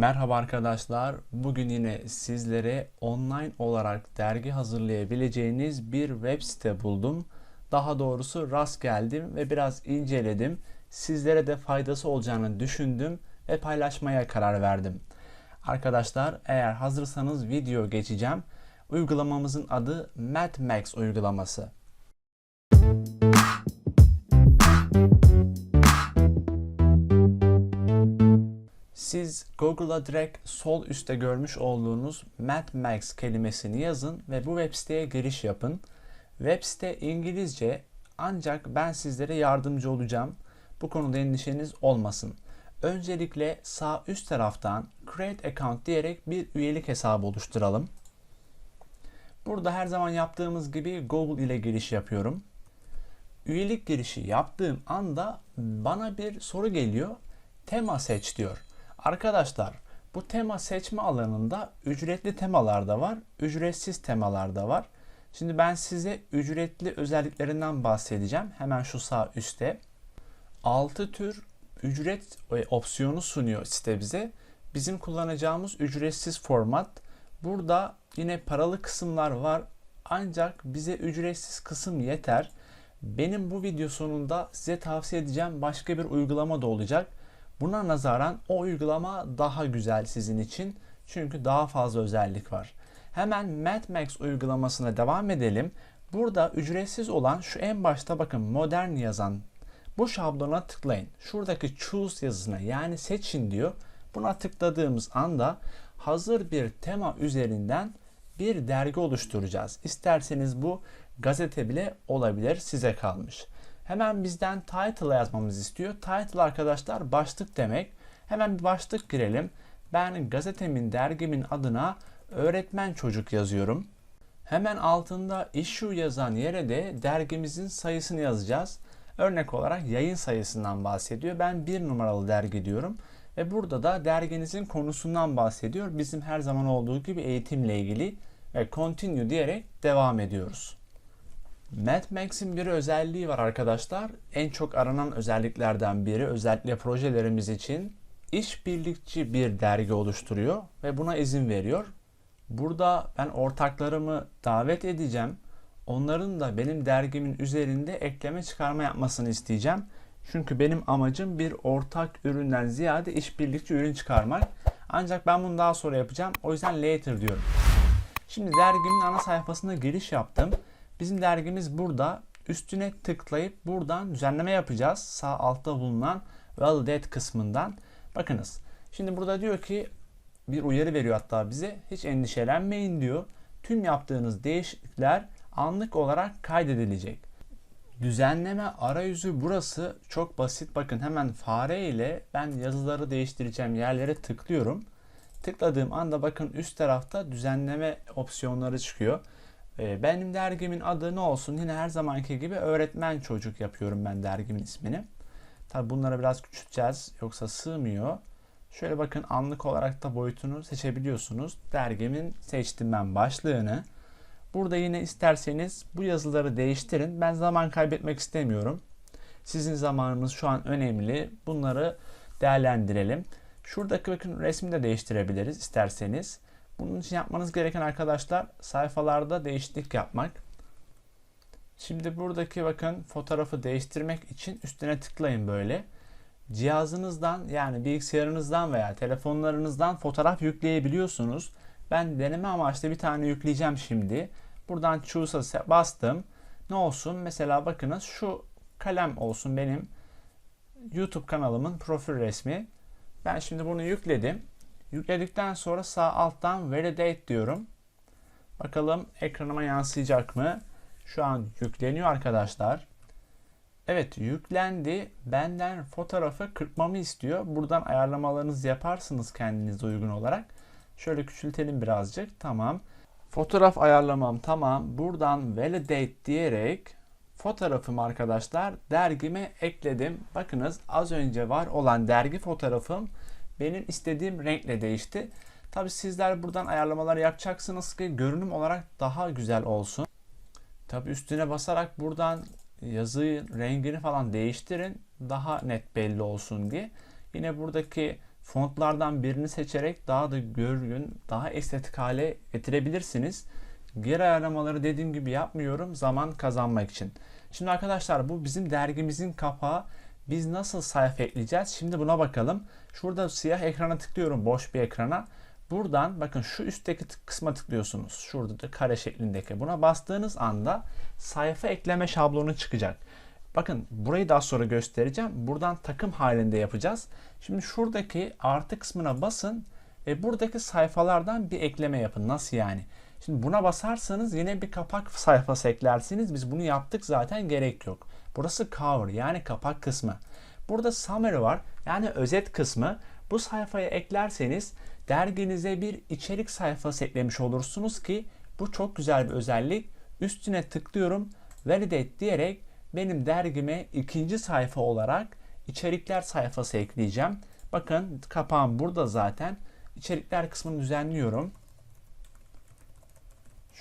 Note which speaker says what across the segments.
Speaker 1: Merhaba arkadaşlar. Bugün yine sizlere online olarak dergi hazırlayabileceğiniz bir web site buldum. Daha doğrusu rast geldim ve biraz inceledim. Sizlere de faydası olacağını düşündüm ve paylaşmaya karar verdim. Arkadaşlar eğer hazırsanız video geçeceğim. Uygulamamızın adı MadMax uygulaması. Siz Google'a direkt sol üstte görmüş olduğunuz MadMax kelimesini yazın ve bu web siteye giriş yapın. Web site İngilizce ancak ben sizlere yardımcı olacağım. Bu konuda endişeniz olmasın. Öncelikle sağ üst taraftan Create Account diyerek bir üyelik hesabı oluşturalım. Burada her zaman yaptığımız gibi Google ile giriş yapıyorum. Üyelik girişi yaptığım anda bana bir soru geliyor. Tema seç diyor. Arkadaşlar bu tema seçme alanında ücretli temalar da var, ücretsiz temalar da var. Şimdi ben size ücretli özelliklerinden bahsedeceğim. Hemen şu sağ üstte. 6 tür ücret e, opsiyonu sunuyor site bize. Bizim kullanacağımız ücretsiz format. Burada yine paralı kısımlar var. Ancak bize ücretsiz kısım yeter. Benim bu video sonunda size tavsiye edeceğim başka bir uygulama da olacak. Buna nazaran o uygulama daha güzel sizin için. Çünkü daha fazla özellik var. Hemen MadMax uygulamasına devam edelim. Burada ücretsiz olan şu en başta bakın modern yazan bu şablona tıklayın. Şuradaki choose yazısına yani seçin diyor. Buna tıkladığımız anda hazır bir tema üzerinden bir dergi oluşturacağız. İsterseniz bu gazete bile olabilir size kalmış. Hemen bizden title yazmamız istiyor. Title arkadaşlar başlık demek. Hemen bir başlık girelim. Ben gazetemin, dergimin adına öğretmen çocuk yazıyorum. Hemen altında issue yazan yere de dergimizin sayısını yazacağız. Örnek olarak yayın sayısından bahsediyor. Ben bir numaralı dergi diyorum. Ve burada da derginizin konusundan bahsediyor. Bizim her zaman olduğu gibi eğitimle ilgili ve continue diyerek devam ediyoruz. MadMax'in bir özelliği var arkadaşlar. En çok aranan özelliklerden biri özellikle projelerimiz için işbirlikçi bir dergi oluşturuyor ve buna izin veriyor. Burada ben ortaklarımı davet edeceğim. Onların da benim dergimin üzerinde ekleme çıkarma yapmasını isteyeceğim. Çünkü benim amacım bir ortak üründen ziyade işbirlikçi ürün çıkarmak. Ancak ben bunu daha sonra yapacağım. O yüzden later diyorum. Şimdi dergimin ana sayfasına giriş yaptım. Bizim dergimiz burada. Üstüne tıklayıp buradan düzenleme yapacağız. Sağ altta bulunan Validate kısmından. Bakınız. Şimdi burada diyor ki bir uyarı veriyor hatta bize. Hiç endişelenmeyin diyor. Tüm yaptığınız değişiklikler anlık olarak kaydedilecek. Düzenleme arayüzü burası çok basit. Bakın hemen fare ile ben yazıları değiştireceğim yerlere tıklıyorum. Tıkladığım anda bakın üst tarafta düzenleme opsiyonları çıkıyor. Ee, benim dergimin adı ne olsun? Yine her zamanki gibi öğretmen çocuk yapıyorum ben dergimin ismini. Tabi bunları biraz küçülteceğiz yoksa sığmıyor. Şöyle bakın anlık olarak da boyutunu seçebiliyorsunuz. Dergimin seçtim ben başlığını. Burada yine isterseniz bu yazıları değiştirin. Ben zaman kaybetmek istemiyorum. Sizin zamanınız şu an önemli. Bunları değerlendirelim. Şuradaki bakın resmi de değiştirebiliriz isterseniz. Bunun için yapmanız gereken arkadaşlar sayfalarda değişiklik yapmak. Şimdi buradaki bakın fotoğrafı değiştirmek için üstüne tıklayın böyle. Cihazınızdan yani bilgisayarınızdan veya telefonlarınızdan fotoğraf yükleyebiliyorsunuz. Ben deneme amaçlı bir tane yükleyeceğim şimdi. Buradan choose'a bastım. Ne olsun? Mesela bakınız şu kalem olsun benim YouTube kanalımın profil resmi. Ben şimdi bunu yükledim. Yükledikten sonra sağ alttan validate diyorum. Bakalım ekranıma yansıyacak mı? Şu an yükleniyor arkadaşlar. Evet yüklendi. Benden fotoğrafı kırpmamı istiyor. Buradan ayarlamalarınızı yaparsınız kendinize uygun olarak. Şöyle küçültelim birazcık. Tamam. Fotoğraf ayarlamam tamam. Buradan validate diyerek fotoğrafımı arkadaşlar dergime ekledim. Bakınız az önce var olan dergi fotoğrafım benim istediğim renkle değişti. Tabi sizler buradan ayarlamalar yapacaksınız ki görünüm olarak daha güzel olsun. Tabi üstüne basarak buradan yazıyı rengini falan değiştirin. Daha net belli olsun diye. Yine buradaki fontlardan birini seçerek daha da görgün, daha estetik hale getirebilirsiniz. Geri ayarlamaları dediğim gibi yapmıyorum zaman kazanmak için. Şimdi arkadaşlar bu bizim dergimizin kapağı. Biz nasıl sayfa ekleyeceğiz? Şimdi buna bakalım. Şurada siyah ekrana tıklıyorum boş bir ekrana. Buradan bakın şu üstteki kısma tıklıyorsunuz. Şurada da kare şeklindeki. Buna bastığınız anda sayfa ekleme şablonu çıkacak. Bakın burayı daha sonra göstereceğim. Buradan takım halinde yapacağız. Şimdi şuradaki artı kısmına basın ve buradaki sayfalardan bir ekleme yapın. Nasıl yani? Şimdi buna basarsanız yine bir kapak sayfası eklersiniz. Biz bunu yaptık zaten gerek yok. Burası cover yani kapak kısmı. Burada summary var yani özet kısmı. Bu sayfaya eklerseniz derginize bir içerik sayfası eklemiş olursunuz ki bu çok güzel bir özellik. Üstüne tıklıyorum validate diyerek benim dergime ikinci sayfa olarak içerikler sayfası ekleyeceğim. Bakın kapağım burada zaten. İçerikler kısmını düzenliyorum.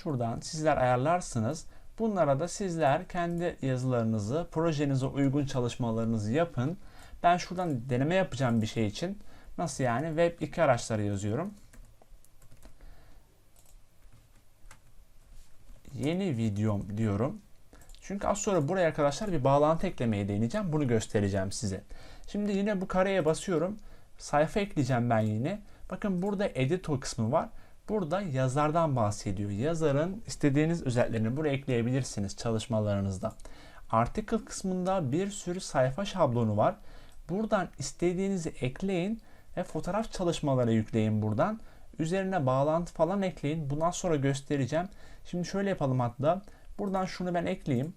Speaker 1: Şuradan sizler ayarlarsınız. Bunlara da sizler kendi yazılarınızı, projenize uygun çalışmalarınızı yapın. Ben şuradan deneme yapacağım bir şey için. Nasıl yani? Web 2 araçları yazıyorum. Yeni videom diyorum. Çünkü az sonra buraya arkadaşlar bir bağlantı eklemeyi deneyeceğim. Bunu göstereceğim size. Şimdi yine bu kareye basıyorum. Sayfa ekleyeceğim ben yine. Bakın burada editor kısmı var. Burada yazardan bahsediyor. Yazarın istediğiniz özelliklerini buraya ekleyebilirsiniz çalışmalarınızda. Article kısmında bir sürü sayfa şablonu var. Buradan istediğinizi ekleyin ve fotoğraf çalışmaları yükleyin buradan. Üzerine bağlantı falan ekleyin. Bundan sonra göstereceğim. Şimdi şöyle yapalım hatta. Buradan şunu ben ekleyeyim.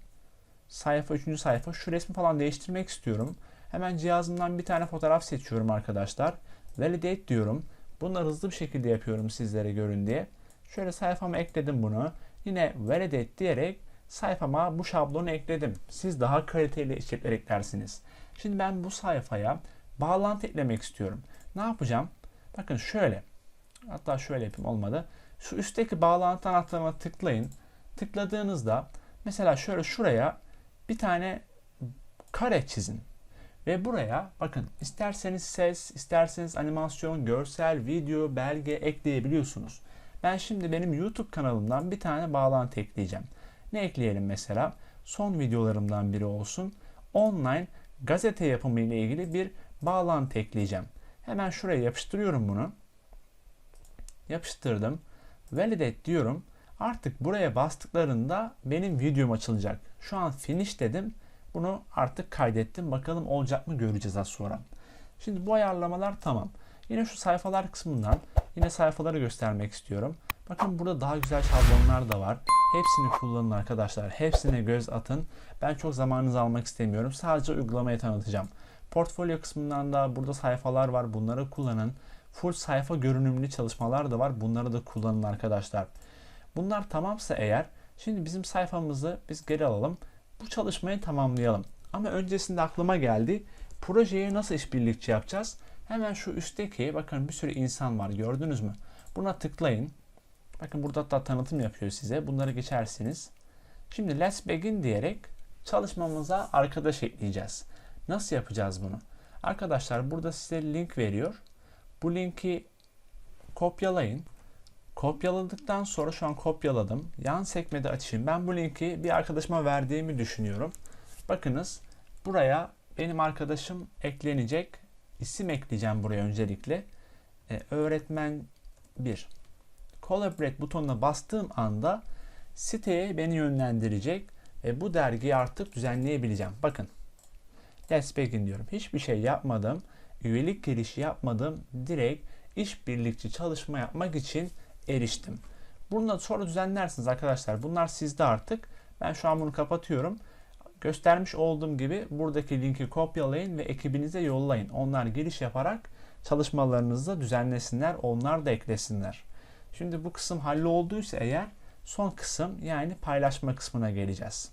Speaker 1: Sayfa 3. sayfa. Şu resmi falan değiştirmek istiyorum. Hemen cihazımdan bir tane fotoğraf seçiyorum arkadaşlar. Validate diyorum. Bunları hızlı bir şekilde yapıyorum sizlere görün diye. Şöyle sayfama ekledim bunu. Yine validate diyerek sayfama bu şablonu ekledim. Siz daha kaliteli içerikler eklersiniz. Şimdi ben bu sayfaya bağlantı eklemek istiyorum. Ne yapacağım? Bakın şöyle. Hatta şöyle yapayım olmadı. Şu üstteki bağlantı anahtarına tıklayın. Tıkladığınızda mesela şöyle şuraya bir tane kare çizin. Ve buraya bakın isterseniz ses, isterseniz animasyon, görsel, video, belge ekleyebiliyorsunuz. Ben şimdi benim YouTube kanalımdan bir tane bağlantı ekleyeceğim. Ne ekleyelim mesela? Son videolarımdan biri olsun. Online gazete yapımı ile ilgili bir bağlantı ekleyeceğim. Hemen şuraya yapıştırıyorum bunu. Yapıştırdım. Validate diyorum. Artık buraya bastıklarında benim videom açılacak. Şu an finish dedim. Bunu artık kaydettim. Bakalım olacak mı göreceğiz az sonra. Şimdi bu ayarlamalar tamam. Yine şu sayfalar kısmından yine sayfaları göstermek istiyorum. Bakın burada daha güzel şablonlar da var. Hepsini kullanın arkadaşlar. Hepsine göz atın. Ben çok zamanınızı almak istemiyorum. Sadece uygulamayı tanıtacağım. Portfolyo kısmından da burada sayfalar var. Bunları kullanın. Full sayfa görünümlü çalışmalar da var. Bunları da kullanın arkadaşlar. Bunlar tamamsa eğer şimdi bizim sayfamızı biz geri alalım. Bu çalışmayı tamamlayalım. Ama öncesinde aklıma geldi. Projeyi nasıl işbirlikçi yapacağız? Hemen şu üstteki bakın bir sürü insan var gördünüz mü? Buna tıklayın. Bakın burada hatta tanıtım yapıyor size. Bunları geçersiniz. Şimdi let's begin diyerek çalışmamıza arkadaş ekleyeceğiz. Nasıl yapacağız bunu? Arkadaşlar burada size link veriyor. Bu linki kopyalayın. Kopyaladıktan sonra şu an kopyaladım. Yan sekmede açayım. Ben bu linki bir arkadaşıma verdiğimi düşünüyorum. Bakınız buraya benim arkadaşım eklenecek. İsim ekleyeceğim buraya öncelikle. Ee, öğretmen 1. Collaborate butonuna bastığım anda siteye beni yönlendirecek ve bu dergiyi artık düzenleyebileceğim. Bakın. Let's begin diyorum. Hiçbir şey yapmadım. Üyelik girişi yapmadım. Direkt işbirlikçi çalışma yapmak için eriştim. Bunu da sonra düzenlersiniz arkadaşlar. Bunlar sizde artık. Ben şu an bunu kapatıyorum. Göstermiş olduğum gibi buradaki linki kopyalayın ve ekibinize yollayın. Onlar giriş yaparak çalışmalarınızı düzenlesinler. Onlar da eklesinler. Şimdi bu kısım hallolduysa eğer son kısım yani paylaşma kısmına geleceğiz.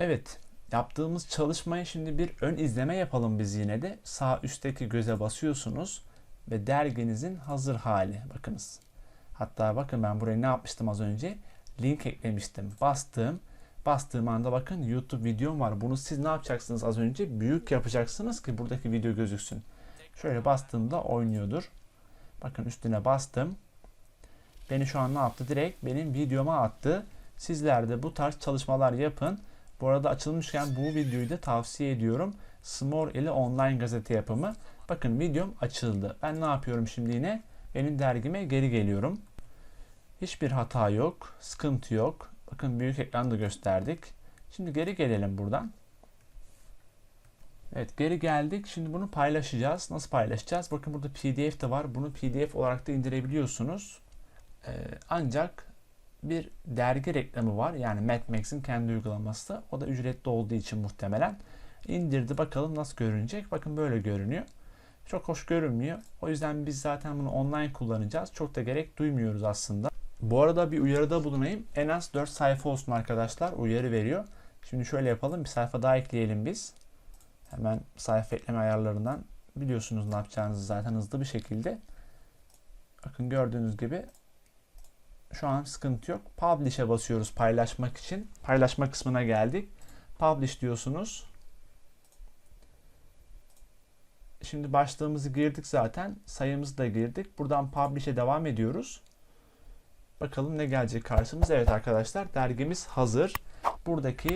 Speaker 1: Evet yaptığımız çalışmaya şimdi bir ön izleme yapalım biz yine de. Sağ üstteki göze basıyorsunuz ve derginizin hazır hali. Bakınız. Hatta bakın ben buraya ne yapmıştım az önce? Link eklemiştim. Bastım. Bastığım anda bakın YouTube videom var. Bunu siz ne yapacaksınız az önce? Büyük yapacaksınız ki buradaki video gözüksün. Şöyle bastığımda oynuyordur. Bakın üstüne bastım. Beni şu an ne yaptı? Direkt benim videoma attı. Sizler de bu tarz çalışmalar yapın. Bu arada açılmışken bu videoyu da tavsiye ediyorum. Smor ile online gazete yapımı. Bakın videom açıldı. Ben ne yapıyorum şimdi yine? Benim dergime geri geliyorum. Hiçbir hata yok, sıkıntı yok. Bakın büyük ekranda gösterdik. Şimdi geri gelelim buradan. Evet geri geldik. Şimdi bunu paylaşacağız. Nasıl paylaşacağız? Bakın burada PDF de var. Bunu PDF olarak da indirebiliyorsunuz. Ee, ancak bir dergi reklamı var. Yani Mad Max'in kendi uygulaması. O da ücretli olduğu için muhtemelen. indirdi bakalım nasıl görünecek. Bakın böyle görünüyor. Çok hoş görünmüyor. O yüzden biz zaten bunu online kullanacağız. Çok da gerek duymuyoruz aslında. Bu arada bir uyarıda bulunayım. En az 4 sayfa olsun arkadaşlar. Uyarı veriyor. Şimdi şöyle yapalım. Bir sayfa daha ekleyelim biz. Hemen sayfa ekleme ayarlarından biliyorsunuz ne yapacağınızı zaten hızlı bir şekilde. Bakın gördüğünüz gibi şu an sıkıntı yok. Publish'e basıyoruz paylaşmak için. Paylaşma kısmına geldik. Publish diyorsunuz. Şimdi başlığımızı girdik zaten. Sayımızı da girdik. Buradan Publish'e devam ediyoruz. Bakalım ne gelecek karşımıza. Evet arkadaşlar dergimiz hazır. Buradaki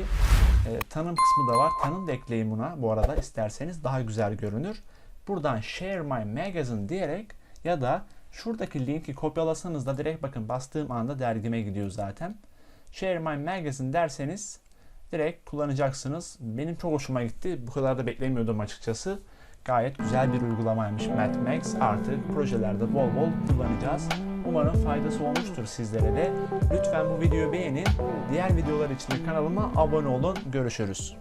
Speaker 1: e, tanım kısmı da var. Tanım da ekleyin buna bu arada isterseniz daha güzel görünür. Buradan Share My Magazine diyerek ya da şuradaki linki kopyalasanız da direkt bakın bastığım anda dergime gidiyor zaten. Share My Magazine derseniz direkt kullanacaksınız. Benim çok hoşuma gitti. Bu kadar da beklemiyordum açıkçası. Gayet güzel bir uygulamaymış Mad Max. Artık projelerde bol bol kullanacağız. Umarım faydası olmuştur sizlere de. Lütfen bu videoyu beğenin. Diğer videolar için de kanalıma abone olun. Görüşürüz.